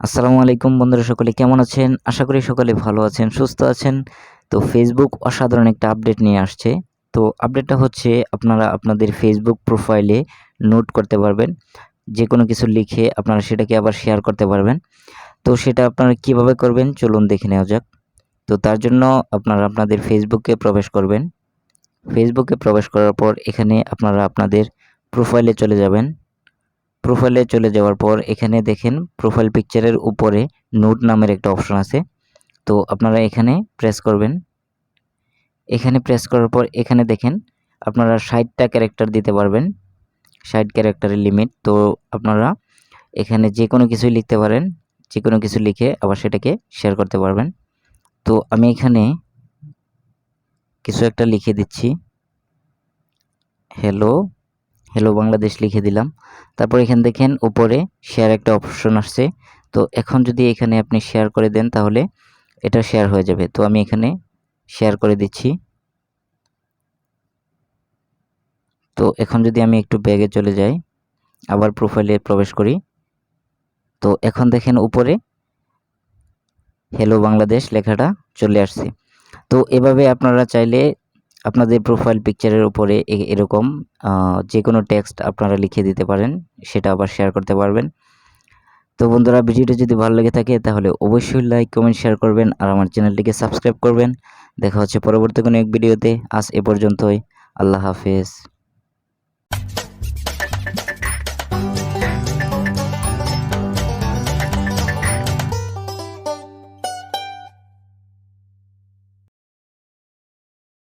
আসসালামু আলাইকুম বন্ধুরা সকলে, কেমন আছেন? আশা করি সকলে ভালো আছেন, সুস্থ আছেন। তো ফেসবুক অসাধারণ একটা আপডেট নিয়ে আসছে। তো আপডেটটা হচ্ছে আপনারা আপনাদের ফেসবুক প্রোফাইলে নোট করতে পারবেন। যে কোনো কিছু লিখে আপনারা সেটাকে আবার শেয়ার করতে পারবেন। তো সেটা আপনারা কীভাবে করবেন চলুন দেখে নেওয়া যাক। তো তার জন্য আপনারা আপনাদের ফেসবুকে প্রবেশ করবেন। ফেসবুকে প্রবেশ করার পর এখানে আপনারা আপনাদের প্রোফাইলে চলে যাবেন। প্রোফাইলে চলে যাওয়ার পর এখানে দেখেন প্রোফাইল পিকচারের উপরে নোট নামের একটা অপশন আছে। তো আপনারা এখানে প্রেস করবেন। এখানে প্রেস করার পর এখানে দেখেন আপনারা ষাটটা ক্যারেক্টার দিতে পারবেন। ষাট ক্যারেক্টারের লিমিট তো আপনারা এখানে যে কোনো কিছুই লিখতে পারেন, যে কোনো কিছু লিখে আবার সেটাকে শেয়ার করতে পারবেন। তো আমি এখানে কিছু একটা লিখে দিচ্ছি। হ্যালো হ্যালো বাংলাদেশ লিখে দিলাম। তারপর এখানে দেখেন উপরে শেয়ার একটা অপশন আসছে। তো এখন যদি এখানে আপনি শেয়ার করে দেন তাহলে এটা শেয়ার হয়ে যাবে। তো আমি এখানে শেয়ার করে দিচ্ছি। তো এখন যদি আমি একটু ব্যাগে চলে যাই, আবার প্রোফাইলে প্রবেশ করি, তো এখন দেখেন উপরে হ্যালো বাংলাদেশ লেখাটা চলে আসছে। তো এভাবে আপনারা চাইলে আপনাদের প্রোফাইল পিকচারের উপরে এরকম যে কোনো টেক্সট আপনারা লিখে দিতে পারেন, সেটা আবার শেয়ার করতে পারবেন। তো বন্ধুরা, ভিডিওটা যদি ভালো লেগে থাকে, তাহলে অবশ্যই লাইক কমেন্ট শেয়ার করবেন, আর আমার চ্যানেলটিকে সাবস্ক্রাইব করবেন। দেখা হচ্ছে পরবর্তী কোনো এক ভিডিওতে। আজ এ পর্যন্তই। আল্লাহ হাফেজ।